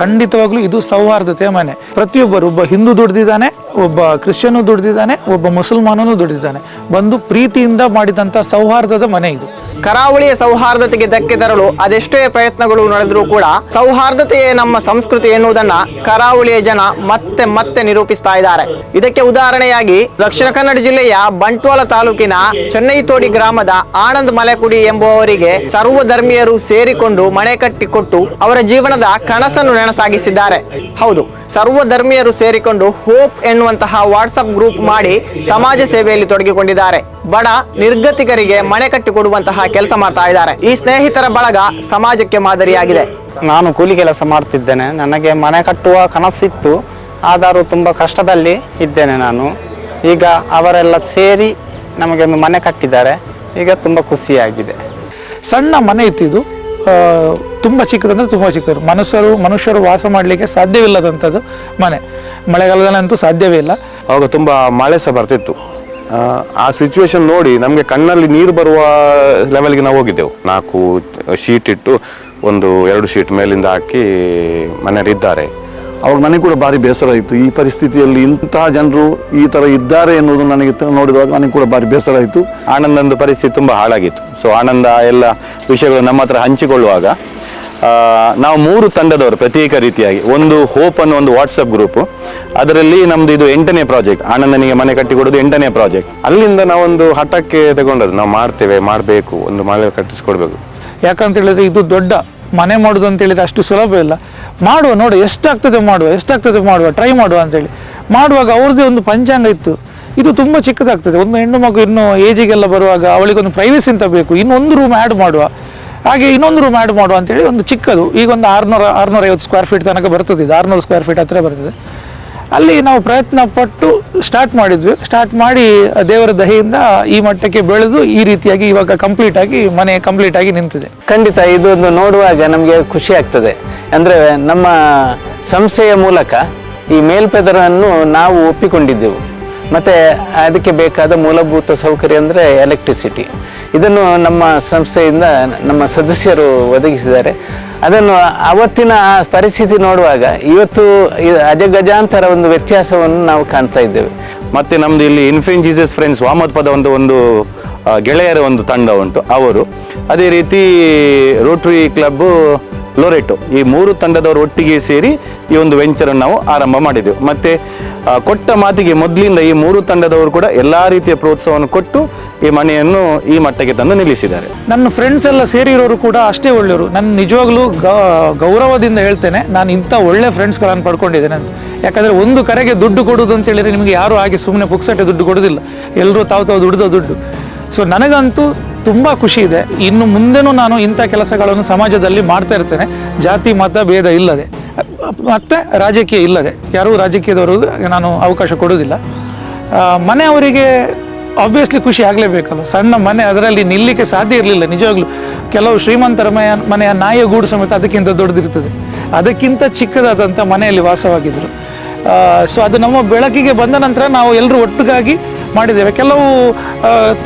ಖಂಡಿತವಾಗ್ಲೂ ಇದು ಸೌಹಾರ್ದತೆಯ ಮನೆ. ಪ್ರತಿಯೊಬ್ಬರು ಒಬ್ಬ ಹಿಂದೂ ದುಡ್ದಿದ್ದಾನೆ ಒಬ್ಬ ಕ್ರಿಶ್ಚಿಯನ್ ದುಡಿದಿದ್ದಾನೆ, ಒಬ್ಬ ಮುಸಲ್ಮಾನನು ದುಡಿದಿದ್ದಾನೆ. ಬಂದು ಪ್ರೀತಿಯಿಂದ ಮಾಡಿದಂಥ ಸೌಹಾರ್ದದ ಮನೆ ಇದು. ಕರಾವಳಿಯ ಸೌಹಾರ್ದತೆಗೆ ಧಕ್ಕೆ ತರಲು ಅದೆಷ್ಟೇ ಪ್ರಯತ್ನಗಳು ನಡೆದರೂ ಕೂಡ ಸೌಹಾರ್ದತೆಯೇ ನಮ್ಮ ಸಂಸ್ಕೃತಿ ಎನ್ನುವುದನ್ನ ಕರಾವಳಿಯ ಜನ ಮತ್ತೆ ಮತ್ತೆ ನಿರೂಪಿಸ್ತಾ ಇದ್ದಾರೆ. ಇದಕ್ಕೆ ಉದಾಹರಣೆಯಾಗಿ ದಕ್ಷಿಣ ಕನ್ನಡ ಜಿಲ್ಲೆಯ ಬಂಟ್ವಾಳ ತಾಲೂಕಿನ ಚೆನ್ನೈತೋಡಿ ಗ್ರಾಮದ ಆನಂದ್ ಮಲೆಕುಡಿ ಎಂಬುವವರಿಗೆ ಸರ್ವಧರ್ಮೀಯರು ಸೇರಿಕೊಂಡು ಮನೆ ಕಟ್ಟಿಕೊಟ್ಟು ಅವರ ಜೀವನದ ಕನಸನ್ನು ನೆನಸಾಗಿಸಿದ್ದಾರೆ. ಹೌದು, ಸರ್ವಧರ್ಮೀಯರು ಸೇರಿಕೊಂಡು ಹೋಪ್ ಎನ್ನುವಂತಹ ವಾಟ್ಸಪ್ ಗ್ರೂಪ್ ಮಾಡಿ ಸಮಾಜ ಸೇವೆಯಲ್ಲಿ ತೊಡಗಿಕೊಂಡಿದ್ದಾರೆ. ಬಡ ನಿರ್ಗತಿಕರಿಗೆ ಮನೆ ಕಟ್ಟಿಕೊಡುವಂತಹ ಕೆಲಸ ಮಾಡ್ತಾ ಇದ್ದಾರೆ. ಈ ಸ್ನೇಹಿತರ ಬಳಗ ಸಮಾಜಕ್ಕೆ ಮಾದರಿಯಾಗಿದೆ. ನಾನು ಕೂಲಿ ಕೆಲಸ ಮಾಡ್ತಿದ್ದೇನೆ. ನನಗೆ ಮನೆ ಕಟ್ಟುವ ಕನಸಿತ್ತು. ಆದರೂ ತುಂಬ ಕಷ್ಟದಲ್ಲಿ ಇದ್ದೇನೆ ನಾನು. ಈಗ ಅವರೆಲ್ಲ ಸೇರಿ ನಮಗೆ ಒಂದು ಮನೆ ಕಟ್ಟಿದ್ದಾರೆ. ಈಗ ತುಂಬ ಖುಷಿಯಾಗಿದೆ. ಸಣ್ಣ ಮನೆ ಇತ್ತು ಇದು. ಆ, ತುಂಬ ಚಿಕ್ಕದಂದ್ರೆ ತುಂಬ ಚಿಕ್ಕದು. ಮನುಷ್ಯರು ಮನುಷ್ಯರು ವಾಸ ಮಾಡಲಿಕ್ಕೆ ಸಾಧ್ಯವಿಲ್ಲದಂಥದ್ದು ಮನೆ. ಮಳೆಗಾಲದಲ್ಲಂತೂ ಸಾಧ್ಯವೇ ಇಲ್ಲ. ಅವಾಗ ತುಂಬ ಮಳೆ ಸಹ ಬರ್ತಿತ್ತು. ಆ, ಸಿಚುವೇಶನ್ ನೋಡಿ ನಮಗೆ ಕಣ್ಣಲ್ಲಿ ನೀರು ಬರುವ ಲೆವೆಲ್ಗೆ ನಾವು ಹೋಗಿದ್ದೆವು. ನಾಲ್ಕು ಶೀಟ್ ಇಟ್ಟು ಒಂದು ಎರಡು ಶೀಟ್ ಮೇಲಿಂದ ಹಾಕಿ ಮನೆಯಲ್ಲಿದ್ದಾರೆ ಅವಾಗ ನನಗೆ ಕೂಡ ಭಾರಿ ಬೇಸರ ಆಯಿತು ಈ ಪರಿಸ್ಥಿತಿಯಲ್ಲಿ ಇಂತಹ ಜನರು ಈ ಥರ ಇದ್ದಾರೆ ಎನ್ನುವುದು ನನಗೆ ನೋಡಿದಾಗ ನನಗೆ ಕೂಡ ಭಾರಿ ಬೇಸರ ಆಯಿತು. ಆನಂದಂದು ಪರಿಸ್ಥಿತಿ ತುಂಬ ಹಾಳಾಗಿತ್ತು. ಸೊ ಆನಂದ ಎಲ್ಲ ವಿಷಯಗಳು ನಮ್ಮ ಹತ್ರ ಹಂಚಿಕೊಳ್ಳುವಾಗ ನಾವು ಮೂರು ತಂಡದವರು ಪ್ರತ್ಯೇಕ ರೀತಿಯಾಗಿ. ಒಂದು ಹೋಪ್ ಅನ್ನೋ ಒಂದು ವಾಟ್ಸಪ್ ಗ್ರೂಪ್ ಅದರಲ್ಲಿ ನಮ್ದು ಇದು ಎಂಟನೇ ಪ್ರಾಜೆಕ್ಟ್ ಆನಂದನಿಗೆ ಮನೆ ಕಟ್ಟಿಕೊಡೋದು ಎಂಟನೇ ಪ್ರಾಜೆಕ್ಟ್ ಅಲ್ಲಿಂದ ನಾವೊಂದು ಹಠಕ್ಕೆ ತಗೊಂಡದ್ದು. ನಾವು ಮಾಡ್ತೇವೆ, ಮಾಡಬೇಕು, ಒಂದು ಮನೆ ಕಟ್ಟಿಸ್ಕೊಡ್ಬೇಕು. ಯಾಕಂತ ಹೇಳಿದ್ರೆ ಇದು ದೊಡ್ಡ ಮನೆ ಮಾಡೋದು ಅಂತ ಹೇಳಿದ್ರೆ ಅಷ್ಟು ಸುಲಭ ಇಲ್ಲ. ಮಾಡುವ, ನೋಡು, ಎಷ್ಟಾಗ್ತದೆ ಮಾಡುವ ಎಷ್ಟಾಗ್ತದೆ ಮಾಡುವ ಟ್ರೈ ಮಾಡುವ ಅಂತೇಳಿ ಮಾಡುವಾಗ ಅವ್ರದ್ದೇ ಒಂದು ಪಂಚಾಂಗ ಇತ್ತು. ಇದು ತುಂಬ ಚಿಕ್ಕದಾಗ್ತದೆ. ಒಂದು ಹೆಣ್ಣು ಮಗು ಇನ್ನೂ ಏಜಿಗೆಲ್ಲ ಬರುವಾಗ ಅವಳಿಗೊಂದು ಪ್ರೈವಸಿ ಅಂತ ಬೇಕು. ಇನ್ನೊಂದು ರೂಮ್ ಆ್ಯಡ್ ಮಾಡುವ. ಹಾಗೆ ಇನ್ನೊಂದು ರೂಮ್ ಆ್ಯಡ್ ಮಾಡುವ ಅಂತೇಳಿ ಒಂದು ಚಿಕ್ಕದು. ಈಗ ಒಂದು ಆರುನೂರ ಐವತ್ತು ಸ್ಕ್ವೇರ್ ಫೀಟ್ ತನಕ ಬರ್ತದೆ ಇದು. ಆರುನೂರು ಸ್ಕ್ವೇರ್ ಫೀಟ್ ಹತ್ತಿರ ಬರ್ತದೆ. ಅಲ್ಲಿ ನಾವು ಪ್ರಯತ್ನ ಪಟ್ಟು ಸ್ಟಾರ್ಟ್ ಮಾಡಿದ್ವಿ. ಸ್ಟಾರ್ಟ್ ಮಾಡಿ ದೇವರ ದಹಿಯಿಂದ ಈ ಮಟ್ಟಕ್ಕೆ ಬೆಳೆದು ಈ ರೀತಿಯಾಗಿ ಇವಾಗ ಕಂಪ್ಲೀಟ್ ಆಗಿ ಮನೆ ಕಂಪ್ಲೀಟ್ ಆಗಿ ನಿಂತಿದೆ. ಖಂಡಿತ ಇದೊಂದು ನೋಡುವಾಗ ನಮಗೆ ಖುಷಿ ಆಗ್ತದೆ. ಅಂದರೆ ನಮ್ಮ ಸಂಸ್ಥೆಯ ಮೂಲಕ ಈ ಮೇಲ್ಪೆದರನ್ನು ನಾವು ಒಪ್ಪಿಕೊಂಡಿದ್ದೆವು. ಮತ್ತು ಅದಕ್ಕೆ ಬೇಕಾದ ಮೂಲಭೂತ ಸೌಕರ್ಯ ಅಂದರೆ ಎಲೆಕ್ಟ್ರಿಸಿಟಿ ಇದನ್ನು ನಮ್ಮ ಸಂಸ್ಥೆಯಿಂದ ನಮ್ಮ ಸದಸ್ಯರು ಒದಗಿಸಿದ್ದಾರೆ. ಅದನ್ನು ಅವತ್ತಿನ ಆ ಪರಿಸ್ಥಿತಿ ನೋಡುವಾಗ ಇವತ್ತು ಅಜಗಜಾಂತರ ಒಂದು ವ್ಯತ್ಯಾಸವನ್ನು ನಾವು ಕಾಣ್ತಾ ಇದ್ದೇವೆ. ಮತ್ತು ನಮ್ಮದು ಇಲ್ಲಿ ಇನ್ಫಿನ್ ಜೀಸಸ್ ಫ್ರೆಂಡ್ಸ್ ವಾಮದ್ ಪದ ಒಂದು ಒಂದು ಗೆಳೆಯರ ಒಂದು ತಂಡ ಉಂಟು, ಅವರು. ಅದೇ ರೀತಿ ರೋಟ್ರಿ ಕ್ಲಬ್ ಲೊರೆಟೋ. ಈ ಮೂರು ತಂಡದವರು ಒಟ್ಟಿಗೆ ಸೇರಿ ಈ ಒಂದು ವೆಂಚರನ್ನು ನಾವು ಆರಂಭ ಮಾಡಿದೆವು. ಮತ್ತೆ ಕೊಟ್ಟ ಮಾತಿಗೆ ಮೊದಲಿಂದ ಈ ಮೂರು ತಂಡದವರು ಕೂಡ ಎಲ್ಲಾ ರೀತಿಯ ಪ್ರೋತ್ಸಾಹವನ್ನು ಕೊಟ್ಟು ಈ ಮನೆಯನ್ನು ಈ ಮಟ್ಟಕ್ಕೆ ತಂದು ನಿಲ್ಲಿಸಿದ್ದಾರೆ. ನನ್ನ ಫ್ರೆಂಡ್ಸ್ ಎಲ್ಲ ಸೇರಿರೋರು ಕೂಡ ಅಷ್ಟೇ ಒಳ್ಳೆಯವರು. ನಾನು ನಿಜವಾಗ್ಲೂ ಗೌರವದಿಂದ ಹೇಳ್ತೇನೆ, ನಾನು ಇಂಥ ಒಳ್ಳೆ ಫ್ರೆಂಡ್ಸ್ಗಳನ್ನು ಪಡ್ಕೊಂಡಿದ್ದೇನೆ ಅಂತ. ಯಾಕಂದರೆ ಒಂದು ಕರೆಗೆ ದುಡ್ಡು ಕೊಡೋದು ಅಂತ ಹೇಳಿದ್ರೆ ನಿಮಗೆ ಯಾರು ಹಾಗೆ ಸುಮ್ಮನೆ ಪುಕ್ಸಟ್ಟೆ ದುಡ್ಡು ಕೊಡೋದಿಲ್ಲ. ಎಲ್ಲರೂ ತಾವು ತಾವು ದುಡ್ದು ದುಡ್ಡು. ಸೊ ನನಗಂತೂ ತುಂಬ ಖುಷಿ ಇದೆ. ಇನ್ನು ಮುಂದೆನೂ ನಾನು ಇಂಥ ಕೆಲಸಗಳನ್ನು ಸಮಾಜದಲ್ಲಿ ಮಾಡ್ತಾ ಇರ್ತೇನೆ. ಜಾತಿ, ಮತ, ಭೇದ ಇಲ್ಲದೆ. ಮತ್ತು ರಾಜಕೀಯ ಇಲ್ಲದೆ. ಯಾರೂ ರಾಜಕೀಯದವರು ನಾನು ಅವಕಾಶ ಕೊಡೋದಿಲ್ಲ ಮನೆಯವರಿಗೆ ಆಬ್ವಿಯಸ್ಲಿ ಖುಷಿ ಆಗಲೇಬೇಕಲ್ಲ ಸಣ್ಣ ಮನೆ ಅದರಲ್ಲಿ ನಿಲ್ಲಿಕ್ಕೆ ಸಾಧ್ಯ ಇರಲಿಲ್ಲ. ನಿಜವಾಗ್ಲೂ ಕೆಲವು ಶ್ರೀಮಂತರ ಮನೆಯ ಮನೆಯ ನಾಯಿಯ ಗೂಡು ಸಮೇತ ಅದಕ್ಕಿಂತ ದೊಡ್ಡದಿರ್ತದೆ. ಅದಕ್ಕಿಂತ ಚಿಕ್ಕದಾದಂಥ ಮನೆಯಲ್ಲಿ ವಾಸವಾಗಿದ್ದರು. ಸೊ ಅದು ನಮ್ಮ ಬೆಳಕಿಗೆ ಬಂದ ನಂತರ ನಾವು ಎಲ್ಲರೂ ಒಟ್ಟಿಗಾಗಿ ಮಾಡಿದ್ದೇವೆ. ಕೆಲವು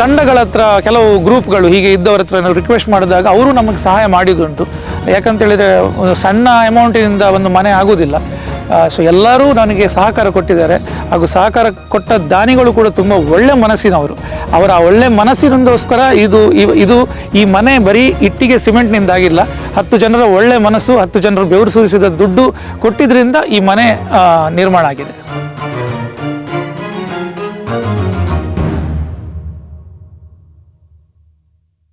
ತಂಡಗಳ ಹತ್ರ, ಕೆಲವು ಗ್ರೂಪ್ಗಳು ಹೀಗೆ ಇದ್ದವರ ಹತ್ರ ನಾವು ರಿಕ್ವೆಸ್ಟ್ ಮಾಡಿದಾಗ ಅವರು ನಮಗೆ ಸಹಾಯ ಮಾಡಿದ್ದುಂಟು. ಯಾಕಂತ ಹೇಳಿದರೆ ಒಂದು ಸಣ್ಣ ಅಮೌಂಟಿನಿಂದ ಒಂದು ಮನೆ ಆಗೋದಿಲ್ಲ. ಸೊ ಎಲ್ಲರೂ ನನಗೆ ಸಹಕಾರ ಕೊಟ್ಟಿದ್ದಾರೆ. ಹಾಗೂ ಸಹಕಾರ ಕೊಟ್ಟ ದಾನಿಗಳು ಕೂಡ ತುಂಬ ಒಳ್ಳೆ ಮನಸ್ಸಿನವರು. ಅವರ ಆ ಒಳ್ಳೆ ಮನಸ್ಸಿನಿಂದೋಸ್ಕರ ಇದು ಇದು ಈ ಮನೆ ಬರೀ ಇಟ್ಟಿಗೆ ಸಿಮೆಂಟ್ನಿಂದಾಗಿಲ್ಲ ಹತ್ತು ಜನರ ಒಳ್ಳೆ ಮನಸ್ಸು, ಹತ್ತು ಜನರು ಬೆವರು ಸುರಿಸಿದ ದುಡ್ಡು ಕೊಟ್ಟಿದ್ದರಿಂದ ಈ ಮನೆ ನಿರ್ಮಾಣ ಆಗಿದೆ.